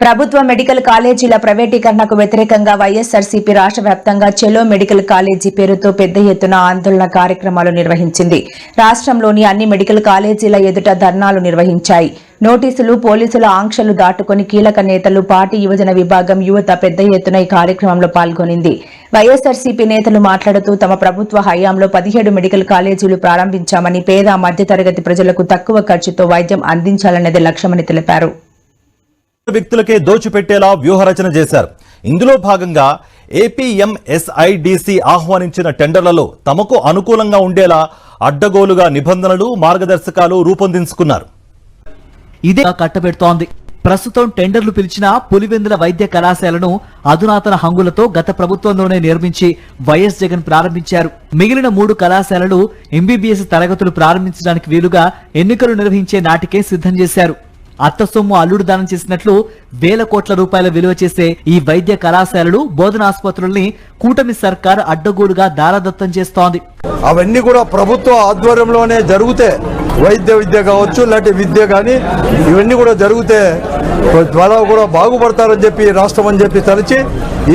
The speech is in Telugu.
ప్రభుత్వ మెడికల్ కాలేజీల ప్రైవేటీకరణకు వ్యతిరేకంగా వైఎస్ఆర్సీపీ రాష్ట్ర వ్యాప్తంగా చెలో మెడికల్ కాలేజీ పేరుతో పెద్ద ఎత్తున ఆందోళన కార్యక్రమాలు నిర్వహించింది. రాష్ట్రంలోని అన్ని మెడికల్ కాలేజీల ఎదుట ధర్నాలు నిర్వహించాయి. నోటీసులు పోలీసుల ఆంక్షలు దాటుకుని కీలక నేతలు పార్టీ యువజన విభాగం యువత పెద్ద ఎత్తున ఈ కార్యక్రమంలో పాల్గొనింది. వైఎస్ఆర్సీపీ నేతలు మాట్లాడుతూ తమ ప్రభుత్వ హయాంలో పదిహేడు మెడికల్ కాలేజీలు ప్రారంభించామని పేద మధ్యతరగతి ప్రజలకు తక్కువ ఖర్చుతో వైద్యం అందించాలన్నది లక్ష్యమని తెలిపారు. వ్యక్తులకే దోచిపెట్టేలా వ్యూహరచన చేశారు. ఇందులో భాగంగా ఏపీఎంఎస్ఐడిసి ఆహ్వానించిన టెండర్లలో తమకు అనుకూలంగా ఉండేలా అడ్డగోలుగా నిబంధనలు మార్గదర్శకాలు రూపొందించుకున్నారు. ఇదే కట్టబెడుతోంది. ప్రస్తుతం టెండర్లు పిలిచిన పులివెందుల వైద్య కళాశాలను అధునాతన హంగులతో గత ప్రభుత్వంలోనే నిర్మించి వైఎస్ జగన్ ప్రారంభించారు. మిగిలిన మూడు కళాశాలలు ఎంబీబీఎస్ తరగతులు ప్రారంభించడానికి వీలుగా ఎన్నికలు నిర్వహించే నాటికే సిద్ధం చేశారు. అత్త సొమ్ము అల్లుడు దానం చేసినట్లు వేల కోట్ల రూపాయల విలువ చేసే ఈ వైద్య కళాశాలలు బోధనాసుపత్రుల్ని కూటమి సర్కార్ అడ్డగోలుగా దారదత్తం చేస్తోంది. అవన్నీ కూడా ప్రభుత్వ ఆధ్వర్యంలోనే జరిగితే వైద్య విద్య కావచ్చు ఇలాంటి విద్య కానీ ఇవన్నీ కూడా జరిగితే ద్వారా కూడా బాగుపడతారని చెప్పి రాష్ట్రం అని చెప్పి తలచి